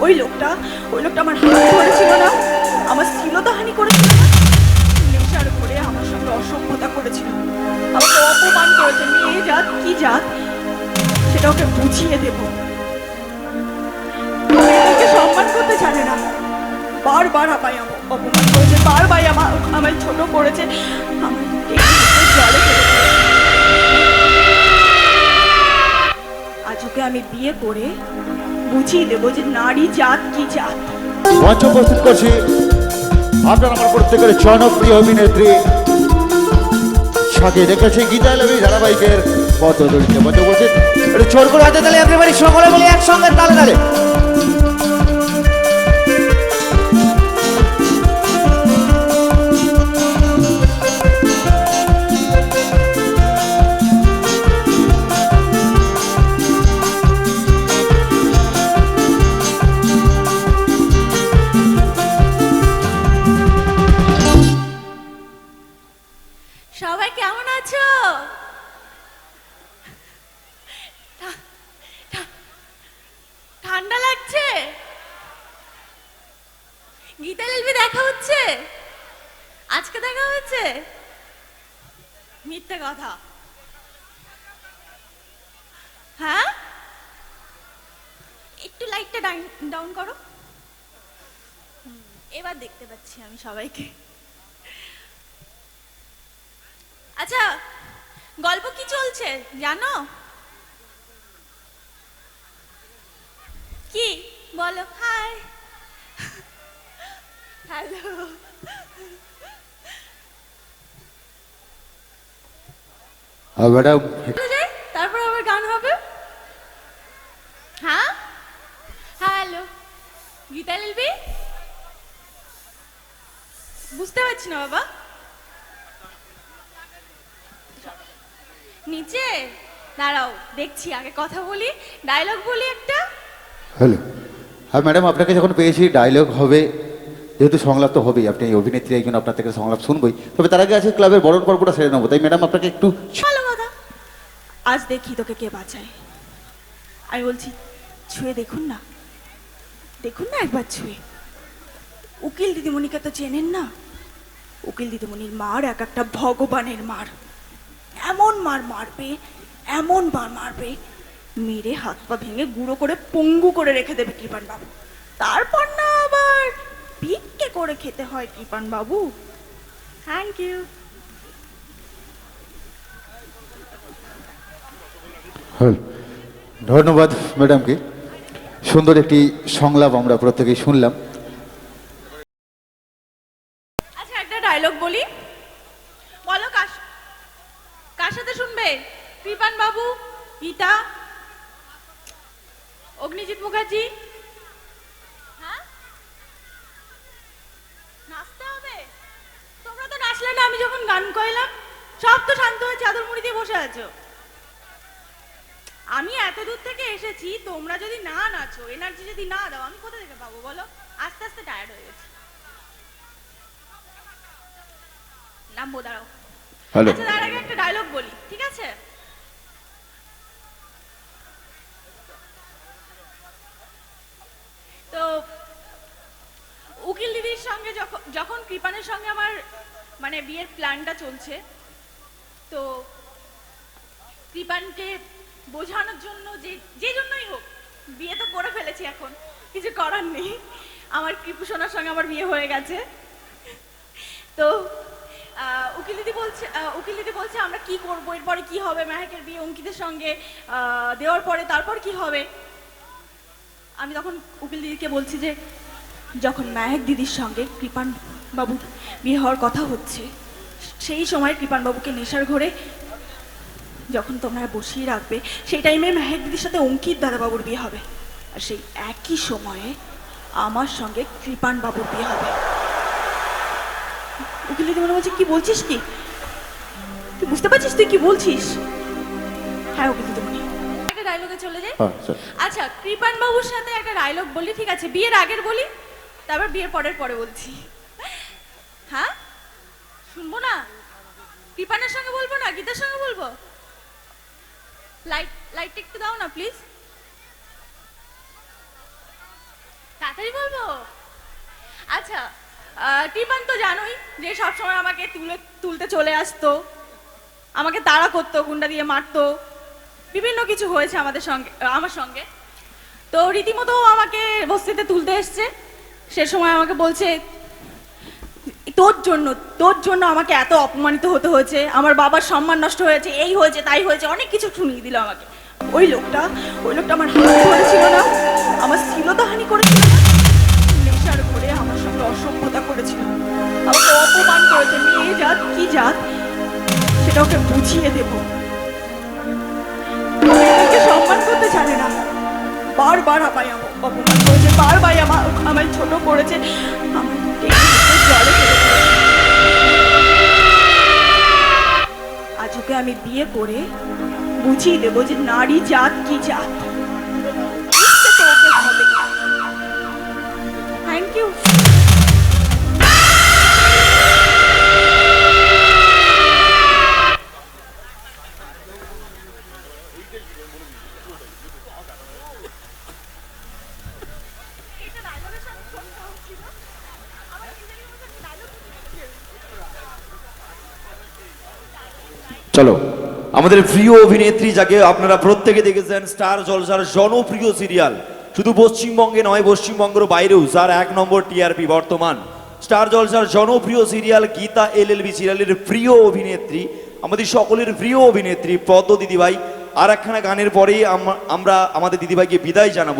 ওই লোকটা ওই লোকটা আমার হাত ধরেছিল না, আমার স্থিরতাহানি করেছিল না, নেশার ঘরে আমার সঙ্গে অসভ্যতা করেছিল। আমাকে অপমান করেছে মেয়ে জাত কি জাত সেটা ওকে বুঝিয়ে দেব। সম্মান করতে জানে না। বারবার আমায় অপ- অপমান করেছে, বারবার আমার আমায় ছোট করেছে আমার জলে ফেলে দিয়েছে। আজ ওকে আমি বিয়ে করে বুঝিয়ে দেবো যে নারী জাত কি জাত। মঞ্চ করছি আপনার আমার প্রত্যেকের জনপ্রিয় অভিনেত্রী। সাথে রেখেছে গীতা লবি ধারাবাহিকের কত দরিদ্র মঞ্চ উপস্থিত চোর করে হাতে তালে একেবারে সকলে বলে একসঙ্গে তালে তালে। গীতা লিলবি দেখা হচ্ছে? আজকে দেখা হচ্ছে মিথ্যে কথা। হ্যাঁ? একটু লাইটটা ডাউন করো। এবার দেখতে পাচ্ছি আমি সবাইকে। আচ্ছা গল্প কি চলছে জানো? কি? বলো, হাই। হ্যালো ম্যাডাম তারপর আবার গান হবে? হ্যাঁ? হ্যালো গীতা লিলবি বুঝতে পারছি না বাবা। নিচে? দাঁড়াও দেখছি আগে কথা বলি ডায়লগ বলি একটা। হ্যালো। হ্যাঁ ম্যাডাম আপনাকে যখন পেয়েছি ডায়লগ হবে। যেহেতু সংলাপ তো হবেই, আপনি অভিনেত্রী একজন আপনার থেকে সংলাপ শুনবই। তবে তার আগে আছে ক্লাবের বরণ পর্বটা সেরে নেব। তাই ম্যাডাম, আপনাকে একটু আজ দেখি তোকে কে বাঁচায়। আমি বলছি, ছুঁয়ে দেখুন না। দেখুন না একবার ছুঁয়ে। উকিল দিদিমণিকে তো চেনেন না? উকিল দিদিমণির মার এক একটা ভগবানের মার। এমন মার মারবে, এমন মার মারবে। মেরে হাত পা ভেঙে গুঁড়ো করে পঙ্গু করে রেখে দেবে কৃপান বাবু তারপর না আবার করে খেতে হয় কৃপান বাবু থ্যাংক ইউ ধন্যবাদ ম্যাডামকে। সুন্দর একটি সংলাপ আমরা প্রত্যেকেই শুনলাম। আচ্ছা একটা ডায়লগ বলি। বলো কার কার সাথে শুনবে? কৃপান বাবু গীতা অগ্নিজিৎ মুখার্জি হ্যাঁ নাচতে হবে নাচলে না আমি যখন গান কইলাম সব তো শান্ত হয়ে চাদর মুড়ি দিয়ে বসে আছো। আমি এত দূর থেকে এসেছি তোমরা যদি না নাচো এনার্জি যদি না দাও আমি কোথা থেকে পাবো বলো? আস্তে আস্তে টায়ার্ড হয়ে গেছি। নামবো দাঁড়াও। হ্যালো আচ্ছা তার আগে একটা ডায়লগ বলি ঠিক আছে? তো উকিল দিদির সঙ্গে যখন যখন কৃপানের সঙ্গে আমার মানে বিয়ের প্ল্যানটা চলছে। তো কৃপানকে বোঝানোর জন্য যে যে জন্যই হোক বিয়ে তো করে ফেলেছি এখন কিছু করার নেই। আমার কৃপু সোনার সঙ্গে আমার বিয়ে হয়ে গেছে। তো আহ, উকিল দিদি বলছে আহ, উকিল দিদি বলছে আমরা কি করব? এরপরে কি হবে? মেহেকের বিয়ে অঙ্কিতের সঙ্গে দেওয়ার পরে তারপর কি হবে? আমি তখন উকিল দিদিকে বলছি যে যখন মেহেক দিদির সঙ্গে কৃপান বাবু বিয়ে হওয়ার কথা হচ্ছে। সেই সময় কৃপান বাবুকে নেশার ঘরে যখন তোমরা বসিয়ে রাখবে সেই টাইমে মেহেক দিদির সাথে অঙ্কিত দাদাবাবুর বিয়ে হবে। আর সেই একই সময়ে আমার সঙ্গে কৃপান বাবুর বিয়ে হবে। উকিল দিদি মনে বলছে কি বলছিস কি? তুই বুঝতে পারছিস তুই কি বলছিস? হ্যাঁ উকিল দিদি একটা ডায়লগে চলে যাই? হ্যাঁ আচ্ছা কৃপান বাবুর সাথে একটা ডায়লগ বলি ঠিক আছে? বিয়ের আগের বলি তারপর বিয়ের পরের পরে বলছি। হ্যাঁ? শুনব না? কৃপানের সঙ্গে বলব না? গীতার সঙ্গে বলব? লাইট লাইট একটু দাও না প্লিজ তাড়াতাড়ি বলব? আচ্ছা টিপান তো জানোই যে সবসময় আমাকে তুলে, তুলতে চলে আসতো। আমাকে তাড়া করতো, গুন্ডা দিয়ে মারতো। বিভিন্ন কিছু হয়েছে আমাদের সঙ্গে আমার সঙ্গে। তো রীতিমতো আমাকে বস্তিতে তুলতে এসছে। সে সময় আমাকে বলছে তোর জন্য তোর জন্য আমাকে এত অপমানিত হতে হয়েছে, আমার বাবার সম্মান নষ্ট হয়েছে, এই হয়েছে, তাই হয়েছে, অনেক কিছু শুনিয়ে দিল আমাকে। ওই লোকটা ওই লোকটা আমার হাত ধরেছিল না, আমার স্থিরতাহানি করেছিল নেশার করে আমার সঙ্গে অসভ্যতা করেছিল। আমাকে অপমান করেছে মেয়ে জাত কি জাত সেটা ওকে বুঝিয়ে দেব। সম্মান করতে জানে না। বারবার আমায় অপ- অপমান করেছে, বারবার আমা- আমায় ছোট করেছে হেঁচড়ে জলে ওকে আমি বিয়ে করে বুঝিয়ে দেবো যে নারী জাত কি জাত। চলো। আমাদের প্রিয় অভিনেত্রী যাকে আপনারা প্রত্যেকে দেখেছেন, স্টার জলসার জনপ্রিয় সিরিয়াল। শুধু পশ্চিমবঙ্গে নয়, পশ্চিমবঙ্গের বাইরেও, যার এক নম্বর টিআরপি বর্তমান। স্টার জলসার জনপ্রিয় serial Geeta L L B সিরিয়ালের প্রিয় অভিনেত্রী, আমাদের সকলের প্রিয় অভিনেত্রী পদ্ম দিদিভাই। আর একখানা গানের পরেই আমরা আমাদের দিদিভাইকে বিদায় জানাব।